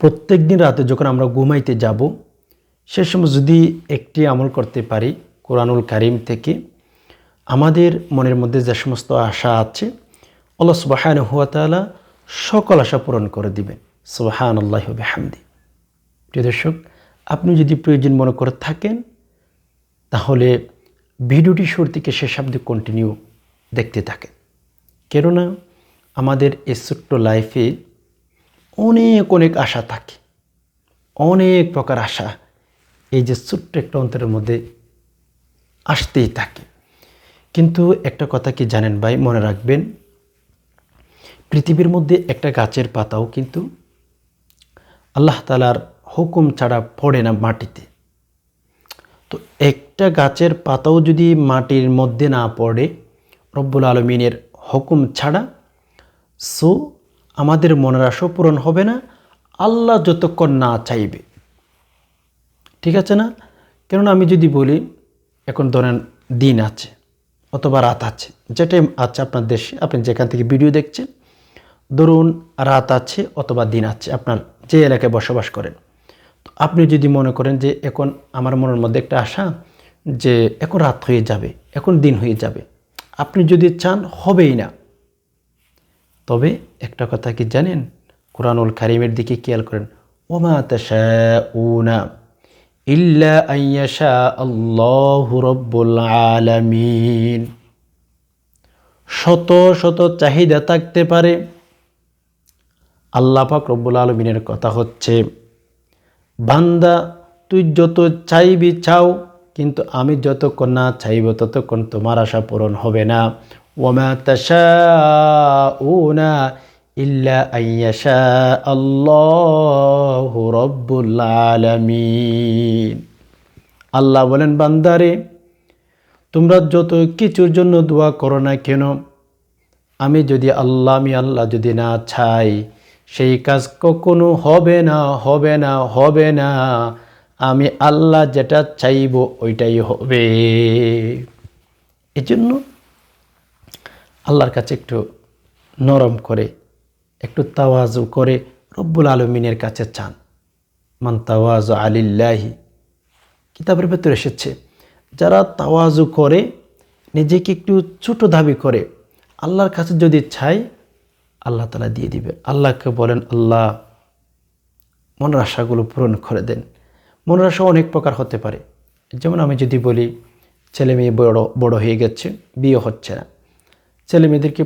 প্রত্যেক দিন রাতে যখন আমরা ঘুমাইতে যাব, সে সময় যদি একটি আমল করতে পারি, কোরআনুল কারিম থেকে, আমাদের মনের মধ্যে যে সমস্ত আশা আছে, আল্লাহ সুবাহান হুয়া তালা সকল আশা পূরণ করে দিবেন। সুবাহান আল্লাহ হামদি প্রিয় দর্শক, আপনি যদি প্রয়োজন মনে করে থাকেন, তাহলে ভিডিওটি শুরু থেকে শেষ অব্দি কন্টিনিউ দেখতে থাকেন। কেননা, আমাদের এই ছোট্ট লাইফে অনেক অনেক আশা থাকে। অনেক প্রকার আশা এই যে ছোট্ট একটা অন্তরের মধ্যে আসতেই থাকে। কিন্তু একটা কথা কি জানেন ভাই, মনে রাখবেন? পৃথিবীর মধ্যে একটা গাছের পাতাও কিন্তু আল্লাহ তালার হুকুম ছাড়া পড়ে না মাটিতে। তো একটা গাছের পাতাও যদি মাটির মধ্যে না পড়ে, রব্বুল আলমিনের হুকুম ছাড়া সো আমাদের মনের আশাও পূরণ হবে না, আল্লাহ যতক্ষণ না চাইবে। ঠিক আছে না? কেননা আমি যদি বলি, এখন ধরেন দিন আছে অথবা রাত আছে যেটাই আছে আপনার দেশে, আপনি যেখান থেকে ভিডিও দেখছেন, ধরুন রাত আছে অথবা দিন আছে, আপনার যে এলাকায় বসবাস করেন। তো আপনি যদি মনে করেন যে এখন আমার মনের মধ্যে একটা আশা যে এখন রাত হয়ে যাবে, এখন দিন হয়ে যাবে, আপনি যদি চান হবেই না তবে একটা কথা কি জানেন? কোরআনুল কারিমের দিকে খেয়াল করেন। ওমা ইল্লা আল্লাহু রব্বুল আলামিন। শত শত চাহিদা থাকতে পারে। আল্লাহ পাক রব্বুল আলমিনের কথা হচ্ছে, বান্দা, তুই যত চাইবি চাও, কিন্তু আমি যতক্ষণ না চাইব ততক্ষণ তোমার আশা পূরণ হবে না। ওমা তাশাউনা ইল্লা আইয়াশা আল্লাহু রব্বুল আলামিন আল্লাহ বলেন, বান্দারে, তোমরা যত কিছুর জন্য দোয়া করো না কেন, আমি যদি আল্লাহ, আমি আল্লাহ যদি না চাই, সেই কাজ কখনো হবে না হবে না হবে না, আমি আল্লাহ যেটা চাইব ওইটাই হবে। এই জন্য আল্লাহর কাছে একটু নরম করে, একটু তাওয়াজু করে রব্বুল আলমিনের কাছে চান। মান তাওয়াজু আলিল্লাহি। কিতাবের ভেতরে এসেছে, যারা তাওয়াজু করে, নিজেকে একটু ছোট দাবি করে, আল্লাহর কাছে যদি চাই, আল্লাহ তালা দিয়ে দিবে। আল্লাহকে বলেন, আল্লাহ, মনের আশাগুলো পূরণ করে দেন। মনের আশা অনেক প্রকার হতে পারে। যেমন আমি যদি বলি, ছেলে মেয়ে বড় বড় হয়ে গেছে, বিয়ে হচ্ছে না। ছেলে মেয়েদেরকে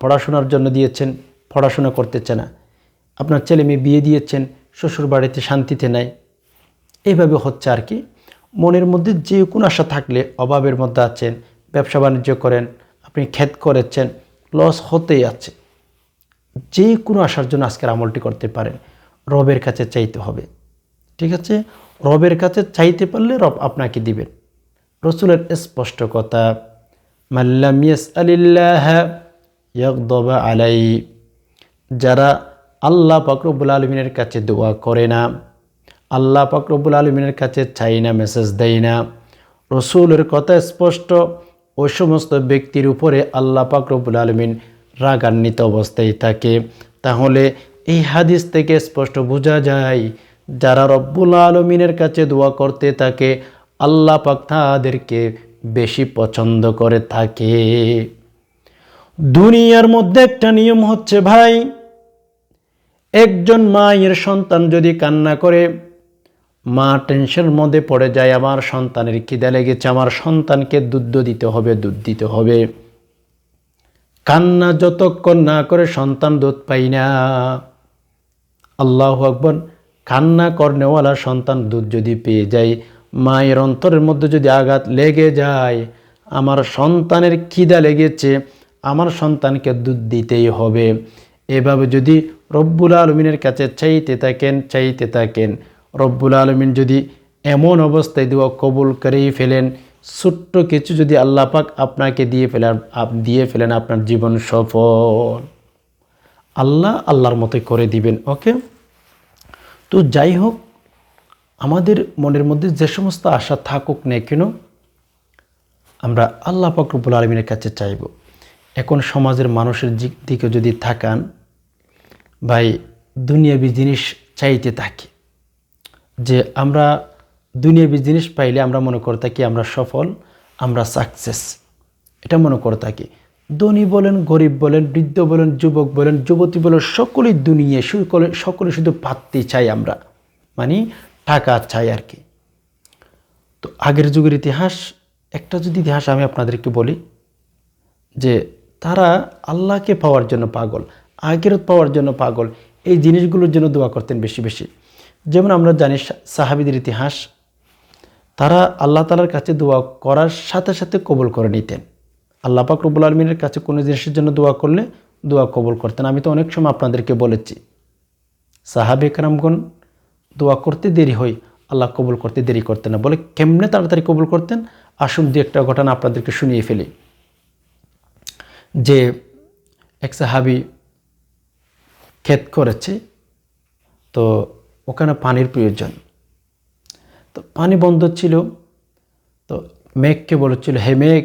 পড়াশোনার জন্য দিয়েছেন, পড়াশোনা করতেছে না। আপনার ছেলে মেয়ে বিয়ে দিয়েছেন শ্বশুর বাড়িতে শান্তিতে নাই। এইভাবে হচ্ছে আর কি। মনের মধ্যে যে কোনো আশা থাকলে অভাবের মধ্যে আছেন, ব্যবসা বাণিজ্য করেন, আপনি ক্ষেত করেছেন, লস হতেই আছে। যে কোনো আশার জন্য আজকের আমলটি করতে পারেন। রবের কাছে চাইতে হবে। ঠিক আছে? রবের কাছে চাইতে পারলে রব আপনাকে দিবেন। রসুলের স্পষ্ট কথা। মাল্লাম ইয়াস আলিল্লাহ ইয়াকদবা আলাই যারা আল্লাহ পাকরবুল আলমিনের কাছে দোয়া করে না, আল্লাহ পাকরবুল আলমিনের কাছে চাই না মেসেজ দেয় না। রসুলের কথা স্পষ্ট ওই সমস্ত ব্যক্তির উপরে আল্লাহ পাকরবুল আলমিন রাগান্বিত অবস্থায় থাকে। তাহলে এই হাদিস থেকে স্পষ্ট বোঝা যায়, যারা রব্বুল আলমিনের কাছে দোয়া করতে থাকে, আল্লাহ পাক তাদেরকে বেশি পছন্দ করে থাকে। দুনিয়ার মধ্যে একটা নিয়ম হচ্ছে, ভাই, একজন মায়ের সন্তান যদি কান্না করে, মা টেনশনের মধ্যে পড়ে যায়, আমার সন্তানের খিদে লেগেছে, আমার সন্তানকে দুধ দিতে হবে, দুধ দিতে হবে। কান্না যতক্ষণ না করে সন্তান দুধ পাই না। আল্লাহ আকবর, কান্না করনেওয়ালা সন্তান দুধ যদি পেয়ে যায় মায়ের অন্তরের মধ্যে যদি আঘাত লেগে যায়, আমার সন্তানের খিদা লেগেছে, আমার সন্তানকে দুধ দিতেই হবে। এভাবে যদি রব্বুল আলমিনের কাছে চাইতে থাকেন চাইতে থাকেন, রব্বুল আলমিন যদি এমন অবস্থায় দোয়া কবুল করেই ফেলেন, ছোট্ট কিছু যদি আল্লাহ পাক আপনাকে দিয়ে ফেলেন দিয়ে ফেলেন, আপনার জীবন সফল। আল্লাহ আল্লাহর মতো করে দিবেন, ওকে? তো যাই হোক আমাদের মনের মধ্যে যে সমস্ত আশা থাকুক না কেন, আমরা আল্লাহ পাকরবুল আলমিনের কাছে চাইব। এখন সমাজের মানুষের দিকে যদি থাকান ভাই, দুনিয়াবি জিনিস চাইতে থাকি। যে আমরা দুনিয়াবী জিনিস পাইলে আমরা মনে করে থাকি আমরা সফল, আমরা সাকসেস এটা মনে করে থাকি। ধনী বলেন, গরিব বলেন, বৃদ্ধ বলেন, যুবক বলেন, যুবতী বলেন, সকলেই দুনিয়া সকলে সকলে শুধু পাত্তি চাই আমরা। মানে টাকা চাই আর কি। তো আগের যুগের ইতিহাস, একটা যদি ইতিহাস আমি আপনাদেরকে বলি, যে তারা আল্লাহকে পাওয়ার জন্য পাগল, আগেরত পাওয়ার জন্য পাগল, এই জিনিসগুলোর জন্য দোয়া করতেন বেশি বেশি। যেমন আমরা জানি সাহাবিদের ইতিহাস, তারা আল্লাহ তালার কাছে দোয়া করার সাথে সাথে কবুল করে নিতেন। আল্লাহ পাক রব্বুল আলমিনের কাছে কোনো জিনিসের জন্য দোয়া করলে দোয়া কবুল করতেন। আমি তো অনেক সময় আপনাদেরকে বলেছি সাহাবে কারামগণ দোয়া করতে দেরি হয়, আল্লাহ কবুল করতে দেরি করতেন না। বলে কেমনে তাড়াতাড়ি কবুল করতেন? আসুন দু একটা ঘটনা আপনাদেরকে শুনিয়ে ফেলি। যে এক সাহাবি ক্ষেত করেছে, তো ওখানে পানির প্রয়োজন। তো পানি বন্ধ ছিল, তো মেঘকে বলেছিল, হে মেঘ,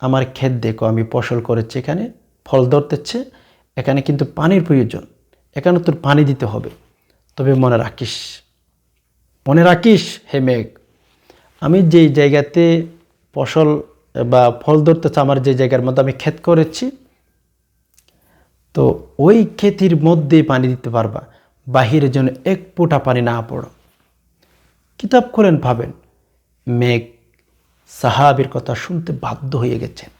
আমার ক্ষেত দেখো, আমি ফসল করেছি এখানে, ফল ধরতেছে, এখানে কিন্তু পানির প্রয়োজন, এখানে তোর পানি দিতে হবে। তবে মনে রাখিস মনে রাখিস হে মেঘ, আমি যেই জায়গাতে ফসল বা ফল ধরতেছে, আমার যে জায়গার মধ্যে আমি ক্ষেত করেছি, তো ওই ক্ষেতির মধ্যে পানি দিতে পারবা। বাহিরের জন্য এক ফোঁটা পানি না পড়ো। কিতাব করেন ভাবেন, মেঘ সাহাবির কথা শুনতে বাধ্য হয়ে গেছেন।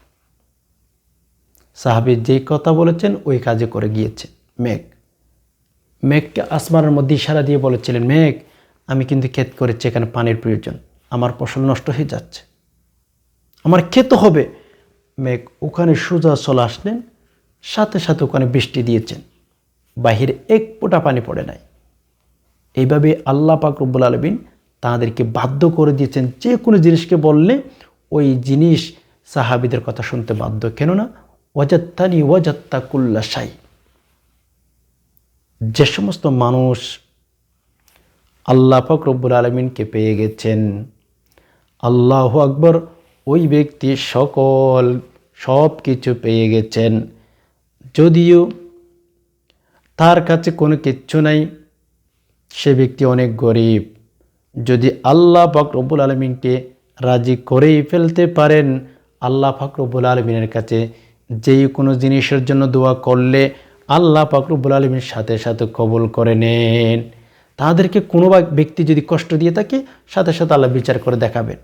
সাহাবি যেই কথা বলেছেন, ওই কাজে করে গিয়েছে। মেঘ মেঘকে আসমানের মধ্যে ইশারা দিয়ে বলেছিলেন, মেঘ, আমি কিন্তু ক্ষেত করেছি, এখানে পানির প্রয়োজন। আমার ফসল নষ্ট হয়ে যাচ্ছে। আমার ক্ষেত হবে। মেঘ ওখানে সোজা চলে আসলেন, সাথে সাথে ওখানে বৃষ্টি দিয়েছেন। বাহিরে এক ফোঁটা পানি পড়ে নাই। এইভাবে আল্লাহ পাক রব্বুল আলমিন তাদেরকে বাধ্য করে দিয়েছেন, যে কোনো জিনিসকে বললে ওই জিনিস সাহাবিদের কথা শুনতে বাধ্য। কেননা, ওয়াজাত্তানি ওয়াজাত্তা কুল্লা সাই যে সমস্ত মানুষ আল্লাহ পাক রব্বুল আলমিনকে পেয়ে গেছেন, আল্লাহ আকবর ওই ব্যক্তি সকল সব কিছু পেয়ে গেছেন। যদিও তার কাছে কোনো কিচ্ছু নাই, সে ব্যক্তি অনেক গরিব। যদি আল্লাহ পাক রব্বুল আলমিনকে রাজি করেই ফেলতে পারেন, আল্লাহ পাক রব্বুল আলমিনের কাছে যেই কোনো জিনিসের জন্য দোয়া করলে আল্লাহ পাক রব্বুল আলমীর সাথে সাথে কবুল করে নেন। তাদেরকে কোনো ব্যক্তি যদি কষ্ট দিয়ে থাকে, সাথে সাথে আল্লাহ বিচার করে দেখাবেন।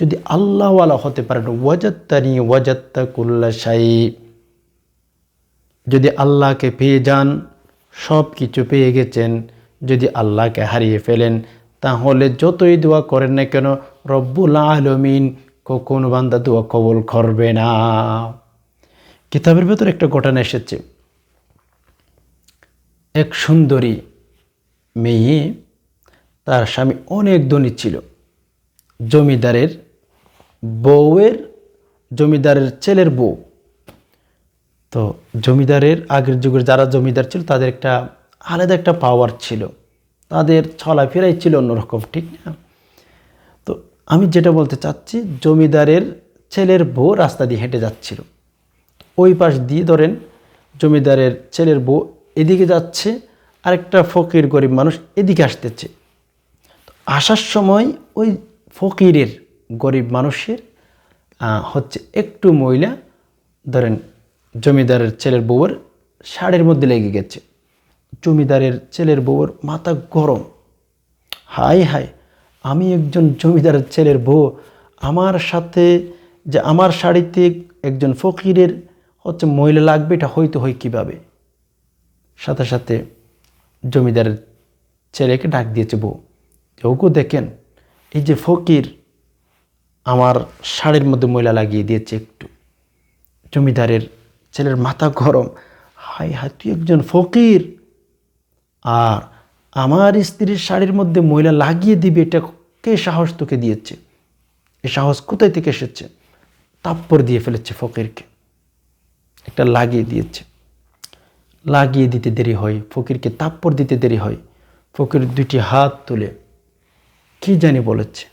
যদি আল্লাহওয়ালা হতে পারেন, ওয়াজাত্তানি ওয়াজাত্তা কুল্লা সাই যদি আল্লাহকে পেয়ে যান, সব কিছু পেয়ে গেছেন, যদি আল্লাহকে হারিয়ে ফেলেন, তাহলে যতই দোয়া করেন না কেন, রব্বুল আলমিন কখনো বান্দা দোয়া কবল করবে না। কিতাবের ভেতর একটা ঘটনা এসেছে। এক সুন্দরী মেয়ে, তার স্বামী অনেক ধনী ছিল। জমিদারের বউয়ের, জমিদারের ছেলের বউ। তো জমিদারের আগের যুগের যারা জমিদার ছিল, তাদের একটা আলাদা একটা পাওয়ার ছিল। তাদের চলাফেরাই ছিল অন্যরকম, ঠিক না? তো আমি যেটা বলতে চাচ্ছি, জমিদারের ছেলের বউ রাস্তা দিয়ে হেঁটে যাচ্ছিল। ওই পাশ দিয়ে ধরেন, জমিদারের ছেলের বউ এদিকে যাচ্ছে, আরেকটা ফকির গরিব মানুষ এদিকে আসতেছে। আসার সময় ওই ফকিরের গরিব মানুষের হচ্ছে একটু ময়লা ধরেন জমিদারের ছেলের বউয়ের শাড়ির মধ্যে লেগে গেছে। জমিদারের ছেলের বউয়ের মাথা গরম। হাই হাই, আমি একজন জমিদারের ছেলের বউ, আমার সাথে যে আমার শাড়িতে একজন ফকিরের হচ্ছে মহিলা লাগবে, এটা হয়তো হয় কীভাবে? সাথে সাথে জমিদারের ছেলেকে ডাক দিয়েছে, বউ যে ওগো দেখেন, এই যে ফকির আমার শাড়ির মধ্যে ময়লা লাগিয়ে দিয়েছে একটু। জমিদারের ছেলের মাথা গরম। হাই হাই তুই একজন ফকির। আর আমার স্ত্রীর শাড়ির মধ্যে ময়লা লাগিয়ে দিবে, এটা কে সাহস তোকে দিয়েছে? এ সাহস কোথায় থেকে এসেছে? তাপ্পর দিয়ে ফেলেছে ফকিরকে। একটা লাগিয়ে দিয়েছে। লাগিয়ে দিতে দেরি হয়, ফকিরকে তাপ্পর দিতে দেরি হয়। ফকির দুটি হাত তুলে, কি জানি বলেছে?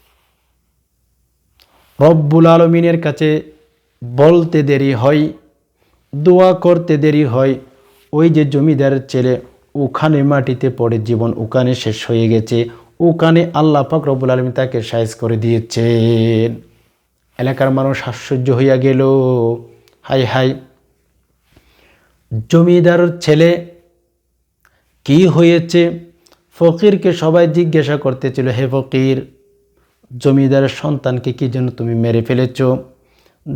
রব্বুল আলমিনের কাছে বলতে দেরি হয়, দোয়া করতে দেরি হয়। ওই যে জমিদারের ছেলে, ওখানে মাটিতে পড়ে জীবন, ওখানে শেষ হয়ে গেছে। ওখানে আল্লাহ পাক রব্বুল আলমী তাকে সাইজ করে দিয়েছেন। এলাকার মানুষ আশ্চর্য হইয়া গেল। হাই হাই জমিদার ছেলে কি হয়েছে? ফকিরকে সবাই জিজ্ঞাসা করতেছিল, হে ফকির জমিদারের সন্তানকে কি জন্য তুমি মেরে ফেলেছ?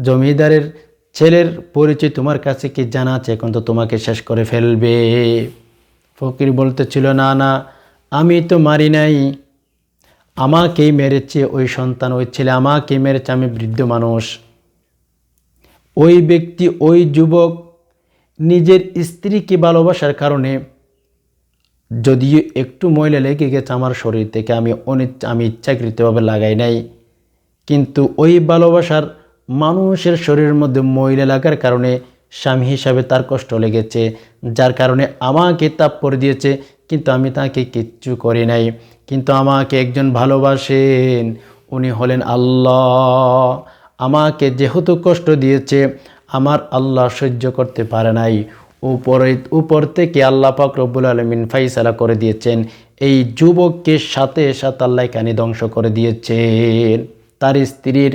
জমিদারের ছেলের পরিচয় তোমার কাছে কি জানা আছে? এখন তো তোমাকে শেষ করে ফেলবে। ফকির বলতেছিল, না না, আমি তো মারি নাই। আমাকেই মেরেছে ওই সন্তান, ওই ছেলে আমাকেই মেরেছে, আমি বৃদ্ধ মানুষ। ওই ব্যক্তি, ওই যুবক নিজের স্ত্রীকে ভালোবাসার কারণে যদিও একটু ময়লা লেগে গেছে আমার শরীর থেকে, আমি অনিচ্ছা, আমি ইচ্ছাকৃতভাবে লাগাই নাই। কিন্তু ওই ভালোবাসার মানুষের শরীরের মধ্যে ময়লা লাগার কারণে স্বামী হিসাবে তার কষ্ট লেগেছে, যার কারণে আমাকে তাপ করে দিয়েছে, কিন্তু আমি তাকে কিচ্ছু করি নাই। কিন্তু আমাকে একজন ভালোবাসেন, উনি হলেন আল্লাহ। আমাকে যেহেতু কষ্ট দিয়েছে আমার আল্লাহ সহ্য করতে পারে নাই। উপরে, উপর থেকে আল্লাহ পাক রব্বুল আলমিন ফাইসালা করে দিয়েছেন। এই যুবককে সাথে সাথে আল্লাহ কানি ধ্বংস করে দিয়েছেন। তার স্ত্রীর,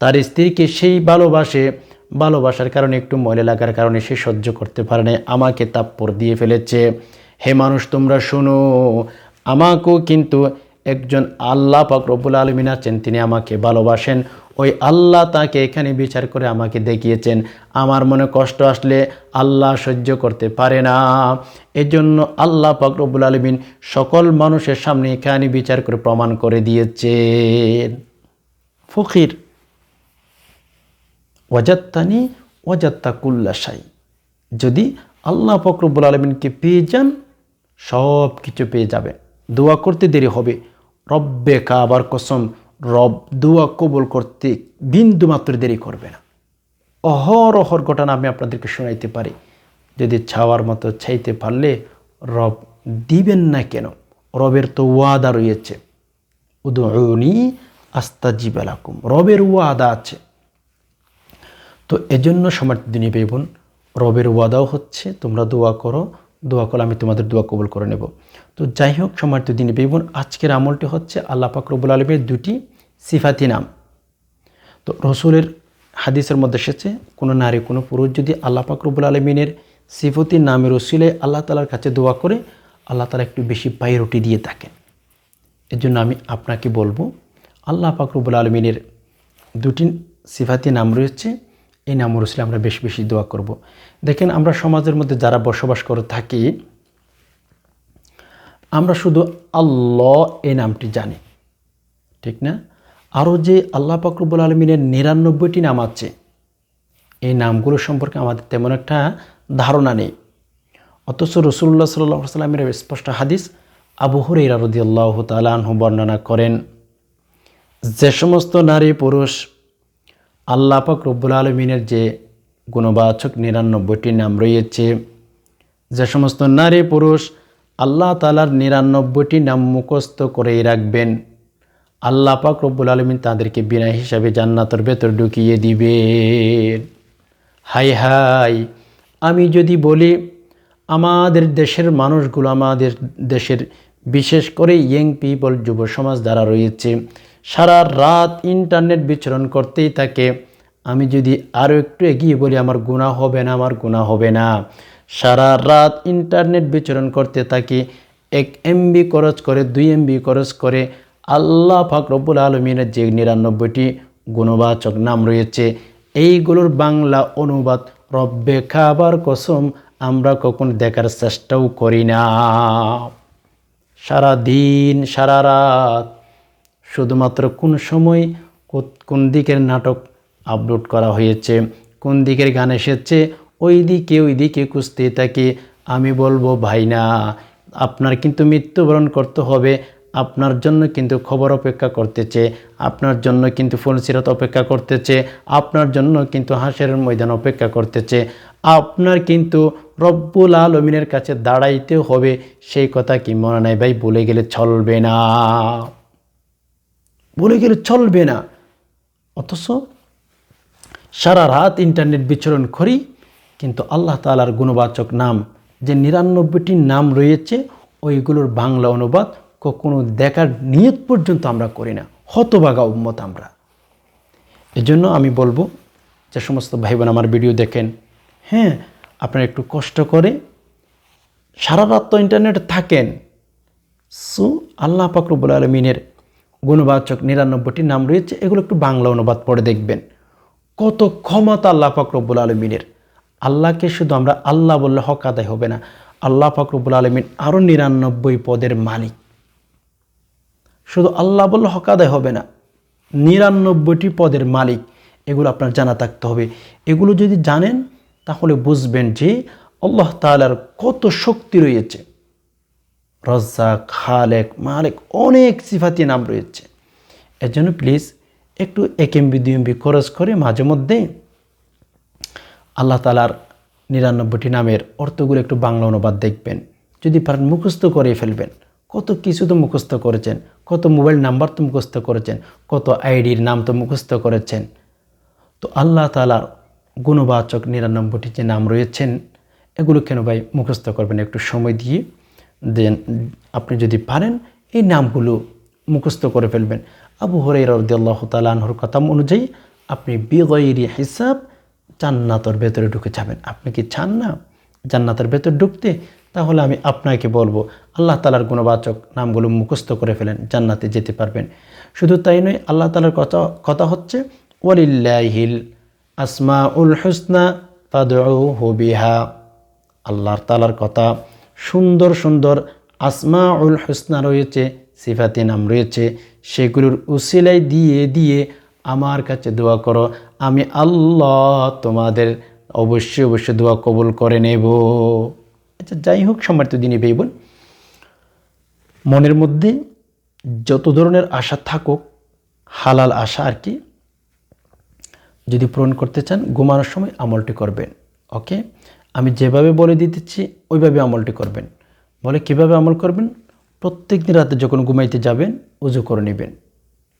তার স্ত্রীকে সেই ভালোবাসে, ভালোবাসার কারণে, একটু ময়লা লাগার কারণে সে সহ্য করতে পারে নাই। আমাকে তাপ্পর দিয়ে ফেলেছে। হে মানুষ, তোমরা শোনো, আমাকেও কিন্তু একজন আল্লাহ পাক রব্বুল আলমিন আছেন, তিনি আমাকে ভালোবাসেন। ওই আল্লাহ তাকে এখানে বিচার করে আমাকে দেখিয়েছেন। আমার মনে কষ্ট আসলে আল্লাহ সহ্য করতে পারে না। এজন্য আল্লাহ পাক রব্বুল আলমিন সকল মানুষের সামনে এখানে বিচার করে প্রমাণ করে দিয়েছেন। ফকির, ওয়াজাত্তানি ওয়াজাত্তা কুল্লাশাই যদি আল্লাহ ফকরবুল আলমিনকে পেয়ে যান সব কিছু পেয়ে যাবে। দোয়া করতে দেরি হবে। রব্বে কাবার কসম, রব, দোয়া কবুল করতে বিন্দু মাত্র দেরি করবে না। অহরহর ঘটনা আমি আপনাদেরকে শোনাইতে পারি। যদি ছাওয়ার মতো ছাইতে পারলে রব দিবেন না কেন? রবের তো ওয়াদা রয়েছে। উদৌনি আস্তা জিবালাকুম রবের ওয়াদা আছে। তো এজন্য সমর্থ দিনী বেবন রবের ওয়াদাও হচ্ছে, তোমরা দোয়া করো। দোয়া করলে আমি তোমাদের দোয়া কবুল করে নেব। তো যাই হোক সমার্থ দিনী বেবন আজকের আমলটি হচ্ছে আল্লাহ পাক রবুল আলমের দুটি সিফাতি নাম তো রসুলের হাদিসের মধ্যে এসেছে, কোনো নারী, কোনো পুরুষ যদি আল্লাহ পাক রবুল আলমিনের সিফতি নামের রসিলে আল্লাহ তালার কাছে দোয়া করে, আল্লাহ তালা একটু বেশি পায়ে রুটি দিয়ে থাকেন এর জন্য আমি আপনাকে বলব, আল্লাহ পাক রবুল আলমিনের দুটি সিফাতি নাম রয়েছে, এই নাম রসিলে আমরা বেশি বেশি দোয়া করব। দেখেন, আমরা সমাজের মধ্যে যারা বসবাস করে থাকি আমরা শুধু আল্লাহ এই নামটি জানি। ঠিক না? আরও যে আল্লাহ পাকরবুল আলমিনের নিরানব্বইটি নাম আছে, এই নামগুলো সম্পর্কে আমাদের তেমন একটা ধারণা নেই। অথচ রসুল্লাহ সাল্লাহ সাল্লামের স্পষ্ট হাদিস আবু হুরাইরা রদি আল্লাহ তালাহ বর্ণনা করেন, যে সমস্ত নারী পুরুষ আল্লাহ পাক রব্বুল আলমিনের যে গুণবাচক নিরানব্বইটি নাম রয়েছে, যে সমস্ত নারী পুরুষ আল্লাহ তালার নিরানব্বইটি নাম মুখস্থ করেই রাখবেন। আল্লাহ পাক রব্বুল আলমিন তাদেরকে বিনা হিসাবে জান্নাতের ভেতর ঢুকিয়ে দিবেন। হাই হাই আমি যদি বলি, আমাদের দেশের মানুষগুলো আমাদের দেশের বিশেষ করে ইয়ং পিপল যুব সমাজ দ্বারা রয়েছে, সারা রাত ইন্টারনেট বিচরণ করতেই থাকে। আমি যদি আরও একটু এগিয়ে বলি, আমার গুণা হবে না, আমার গুণা হবে না। সারা রাত ইন্টারনেট বিচরণ করতে থাকি, এক এমবি খরচ করে দুই এমবি খরচ করে আল্লাহ পাক রব্বুল আলমিনের যে নিরানব্বইটি গুণবাচক নাম রয়েছে, এইগুলোর বাংলা অনুবাদ, রব্বে খাবার কসম আমরা কখন দেখার চেষ্টাও করি না। সারা দিন সারা রাত, শুধুমাত্র কোন সময় কোন দিকের নাটক আপলোড করা হয়েছে, কোন দিকের গান এসেছে ওই দিকে ওই দিকে খুঁজতে থাকি। আমি বলব, ভাই না, আপনার কিন্তু মৃত্যুবরণ করতে হবে। আপনার জন্য কিন্তু খবর অপেক্ষা করতেছে। আপনার জন্য কিন্তু ফলসিরত অপেক্ষা করতেছে। আপনার জন্য কিন্তু হাঁসের ময়দান অপেক্ষা করতেছে। আপনার কিন্তু রব্বুল আলমিনের কাছে দাঁড়াইতে হবে। সেই কথা কি মনে নাই? ভাই, বলে গেলে চলবে না। বলে গেলে চলবে না। অথচ সারা রাত ইন্টারনেট বিচরণ করি কিন্তু আল্লাহ তালার গুণবাচক নাম, যে নিরানব্বইটি নাম রয়েছে, ওইগুলোর বাংলা অনুবাদ কখনো দেখার নিয়ত পর্যন্ত আমরা করি না। হতবাগা উম্মত আমরা। এজন্য আমি বলব, যে সমস্ত ভাই বোন আমার ভিডিও দেখেন হ্যাঁ আপনারা একটু কষ্ট করে সারা রাত তো ইন্টারনেটে থাকেন, সো আল্লাহ পাকরবুল আলমিনের গুণবাচক নিরানব্বইটি নাম রয়েছে, এগুলো একটু বাংলা অনুবাদ পড়ে দেখবেন। কত ক্ষমতা আল্লাহ পাকরবুল আলমিনের। আল্লাহকে শুধু আমরা আল্লাহ বললে হক আদায় হবে না। আল্লাহ পাকরবুল আলমিন আরও নিরানব্বই পদের মালিক। শুধু আল্লাহ বললে হক আদায় হবে না, নিরানব্বইটি পদের মালিক, এগুলো আপনার জানা থাকতে হবে। এগুলো যদি জানেন, তাহলে বুঝবেন যে আল্লাহ তালার কত শক্তি রয়েছে। রজ্জাক, খালেক, মালেক অনেক সিফাতি নাম রয়েছে। এর জন্য প্লিজ একটু এক এমবি, দুই এমবি খরচ করে মাঝে মধ্যে আল্লাহ তালার নিরানব্বইটি নামের অর্থগুলো একটু বাংলা অনুবাদ দেখবেন। যদি পারেন মুখস্থ করে ফেলবেন। কত কিছু তো মুখস্থ করেছেন, কত মোবাইল নাম্বার তো মুখস্থ করেছেন, কত আইডির নাম তো মুখস্থ করেছেন। তো আল্লাহ তালার গুণবাচক নিরানব্বইটি যে নাম রয়েছেন, এগুলো কেন ভাই মুখস্থ করবেন একটু সময় দিয়ে? দেন আপনি যদি পারেন, এই নামগুলো মুখস্থ করে ফেলবেন। আবু হরাই রদিয়াল্লাহ তালাহর কথা অনুযায়ী, আপনি বিগৈরি হিসাব জান্নাতর ভেতরে ঢুকে যাবেন। আপনি কি চান না জান্নাতের ভেতর ঢুকতে? তাহলে আমি আপনাকে বলব, আল্লাহ তালার গুণবাচক নামগুলো মুখস্থ করে ফেলেন, জান্নাতে যেতে পারবেন। শুধু তাই নয়, আল্লাহ তালার কথা কথা হচ্ছে, ওয়ালিল্লাহিল আসমা উল হুসনা বিহা। আল্লাহর তালার কথা সুন্দর সুন্দর আসমা উল হুসনা রয়েছে, সিফাতি নাম রয়েছে, সেগুলোর উসিলাই দিয়ে দিয়ে আমার কাছে দোয়া করো। আমি আল্লাহ তোমাদের অবশ্যই অবশ্যই দোয়া কবুল করে নেব। আচ্ছা যাই হোক, সম্মানিত দিনই ভাই বোন মনের মধ্যে যত ধরনের আশা থাকুক, হালাল আশা আর কি, যদি পূরণ করতে চান, ঘুমানোর সময় আমলটি করবেন, ওকে? আমি যেভাবে বলে দিতেছি, ওইভাবে আমলটি করবেন। বলে কীভাবে আমল করবেন? প্রত্যেক দিন রাতে যখন ঘুমাইতে যাবেন, উজু করে নেবেন।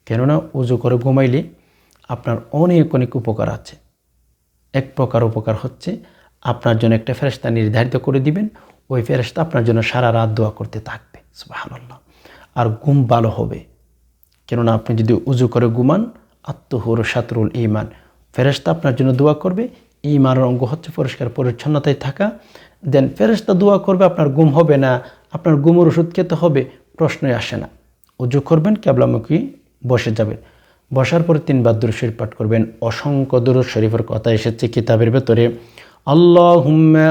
কেননা উজু করে ঘুমাইলে আপনার অনেক অনেক উপকার আছে। এক প্রকার উপকার হচ্ছে আপনার জন্য একটা ফেরেস্তা নির্ধারিত করে দিবেন, ওই ফেরেস্তা আপনার জন্য সারা রাত দোয়া করতে থাকবে। সুবাহান্লাহ আর ঘুম ভালো হবে। কেননা আপনি যদি উজু করে ঘুমান, আত্মহুর সাতরুল ইমান ফেরেস্তা আপনার জন্য দোয়া করবে ইমানের অঙ্গ হচ্ছে পরিষ্কার পরিচ্ছন্নতায় থাকা। দেন ফেরেস্তা দোয়া করবে, আপনার ঘুম হবে না, আপনার ঘুমের ওষুধ খেতে হবে, প্রশ্নই আসে না। উজু করবেন ক্যাবলামুখী বসে যাবেন। বসার পরে তিনবার দুরুশরীফ পাঠ করবেন। অসংখ্য দুরুদ শরীফের কথা এসেছে কিতাবের ভেতরে। আল্লাহ হুম্মা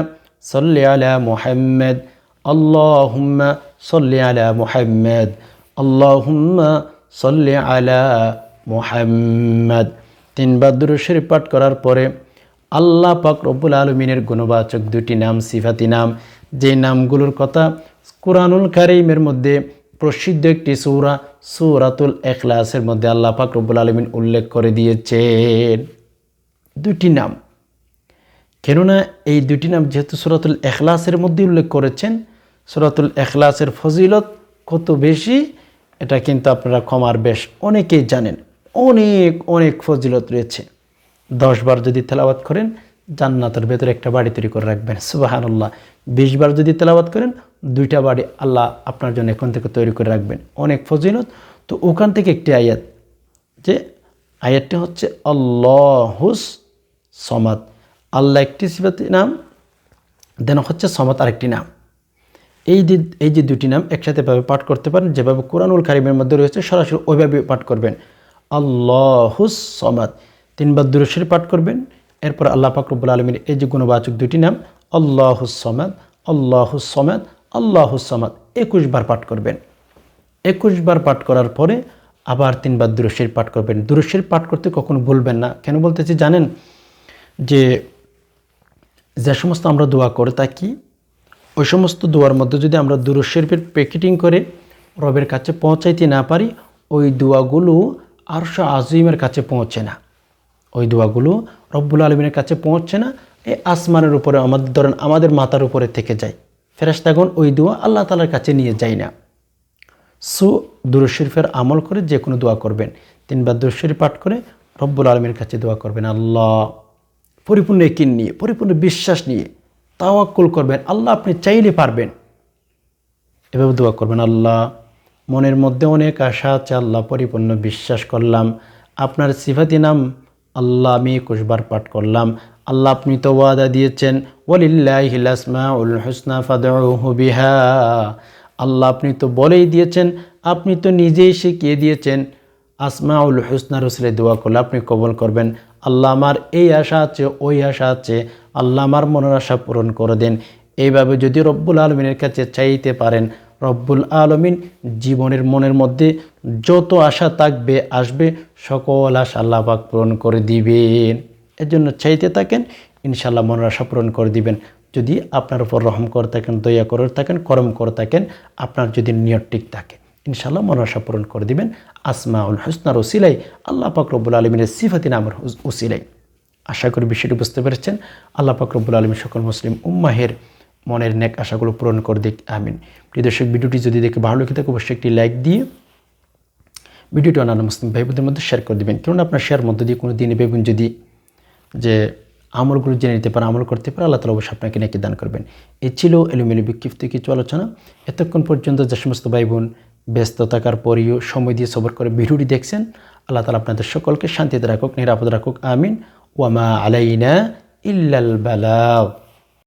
সল্লি আলা মোহাম্মদ আল্লাহ হুম্মা সল্লি আলা মোহাম্মদ আল্লাহ হুম্মা সল্লি আলা মোহাম্মদ। তিনবার দুরুদ শরীফ পাঠ করার পরে আল্লাহ পাক রব্বুল আলমিনের গুণবাচক দুটি নাম, সিফাতি নাম, যে নামগুলোর কথা কোরআনুল কারিমের মধ্যে প্রসিদ্ধ একটি সৌরা, সৌরাতুল এখলাসের মধ্যে আল্লাহ পাক রব্বুল আলমিন উল্লেখ করে দিয়েছেন। দুটি নাম। কেননা এই দুটি নাম যেহেতু সুরাতুল এখলাসের মধ্যে উল্লেখ করেছেন, সুরাতুল এখলাসের ফজিলত কত বেশি, এটা কিন্তু আপনারা ক্ষমার বেশ অনেকেই জানেন। অনেক অনেক ফজিলত রয়েছে। দশবার যদি তেলাওয়াত করেন, জান্নাতের ভেতরে একটা বাড়ি তৈরি করে রাখবেন। সুবাহানুল্লাহ। বিশবার যদি তেলাওয়াত করেন দুইটা বাড়ি আল্লাহ আপনার জন্য এখন থেকে তৈরি করে রাখবেন। অনেক ফজিলত। তো ওখান থেকে একটি আয়াত, যে আয়াতটি হচ্ছে, আল্লাহুস সমাদ। আল্লাহ একটি সিফাতি নাম, দেন হচ্ছে সমাদ আরেকটি নাম। এই যে এই যে দুটি নাম একসাথে ভাবে পাঠ করতে পারেন, যেভাবে কোরআনুল কারিমের মধ্যে রয়েছে, সরাসরি ওইভাবে পাঠ করবেন। আল্লাহুস সমাদ। তিনবার দুরুশের পাঠ করবেন। এরপর আল্লাহ পাকরবুল আলমীর এই যে গুণবাচক দুটি নাম আল্লাহুসমাদ আল্লাহুসমাদ আল্লাহুসমাদ একুশ বার পাঠ করবেন। একুশ বার পাঠ করার পরে আবার তিনবার দুরুশের পাঠ করবেন। দুরুশের পাঠ করতে কখনো ভুলবেন না। কেন বলতেছি জানেন? যে যে সমস্ত আমরা দোয়া করে থাকি, ওই সমস্ত দোয়ার মধ্যে যদি আমরা দুরুশেরফের প্যাকেটিং করে রবের কাছে পৌঁছাইতে না পারি, ওই দোয়াগুলো আরশা আজিমের কাছে পৌঁছে না। ওই দোয়াগুলো রব্বুল আলমিনের কাছে পৌঁছছে না। এই আসমানের উপরে, আমাদের ধরেন আমাদের মাথার উপরে থেকে যায়। ফেরাস্তাগণ ওই দোয়া আল্লাহ তালার কাছে নিয়ে যায় না। সো দুরশরীফের আমল করে যে কোনো দোয়া করবেন। তিনবার দুরশরীফ পাঠ করে রব্বুল আলমীর কাছে দোয়া করবেন, আল্লাহ, পরিপূর্ণ একিন নিয়ে, পরিপূর্ণ বিশ্বাস নিয়ে তাওয়াক্কুল করবেন। আল্লাহ আপনি চাইলে পারবেন। এভাবে দোয়া করবেন, আল্লাহ, মনের মধ্যে অনেক আশা আছে, আল্লাহ পরিপূর্ণ বিশ্বাস করলাম। আপনার সিফাতি নাম আল্লাহ আমি একুশবার পাঠ করলাম। আল্লাহ আপনি তো ওয়াদা দিয়েছেন ফাদউহু বিহা। আল্লাহ আপনি তো বলেই দিয়েছেন, আপনি তো নিজেই শিখিয়ে দিয়েছেন, আসমাউল হুসনা রসুলের দোয়া করলে আপনি কবল করবেন। আল্লাহ আমার এই আশা আছে, ওই আশা আছে, আল্লাহ আমার মনের আশা পূরণ করে দেন। এইভাবে যদি রব্বুল আলমিনের কাছে চাইতে পারেন, রব্বুল আলমিন জীবনের মনের মধ্যে যত আশা থাকবে, আসবে, সকল আশা আল্লাহ পাক পূরণ করে দিবেন। এর জন্য চাইতে থাকেন ইনশাল্লাহ মনের আশা পূরণ করে দিবেন। যদি আপনার উপর রহম করে থাকেন, দয়া করে থাকেন, করম করে থাকেন, আপনার যদি নিয়ত ঠিক থাকে ইনশাল্লাহ আশা পূরণ করে দিবেন। আসমাউল হুসনার ওসিলাই আল্লাহ পাক রব্বুল আলমিনের সিফাতি নামের ওসিলাই আশা করি বিষয়টি বুঝতে পেরেছেন। আল্লাহ পাক রব্বুল আলমী সকল মুসলিম উম্মাহের মনের নেক আশাগুলো পূরণ করে দিক, আমিন। প্রিয় দর্শক, ভিডিওটি যদি দেখে ভালো লেগে থাকে, অবশ্যই একটি লাইক দিয়ে ভিডিওটি অন্যান্য মুসলিম ভাই বোনদের মধ্যে শেয়ার করে দেবেন। কারণ আপনার শেয়ার মধ্য দিয়ে কোনো দিনে বেগুন যদি যে আমলগুলো জেনে নিতে পারে, আমল করতে পারে, আল্লাহ তালা অবশ্যই আপনাকে নাকি দান করবেন। এ ছিল এলোমেলো বিক্ষিপ্ত কিছু আলোচনা। এতক্ষণ পর্যন্ত যে সমস্ত ভাই বোন ব্যস্ত থাকার পরেও সময় দিয়ে সবর করে ভিডিওটি দেখছেন, আল্লাহ তালা আপনাদের সকলকে শান্তিতে রাখুক, নিরাপদ রাখুক, আমিন। ওয়ামা আলাইনা ইল্লাল বালাগ।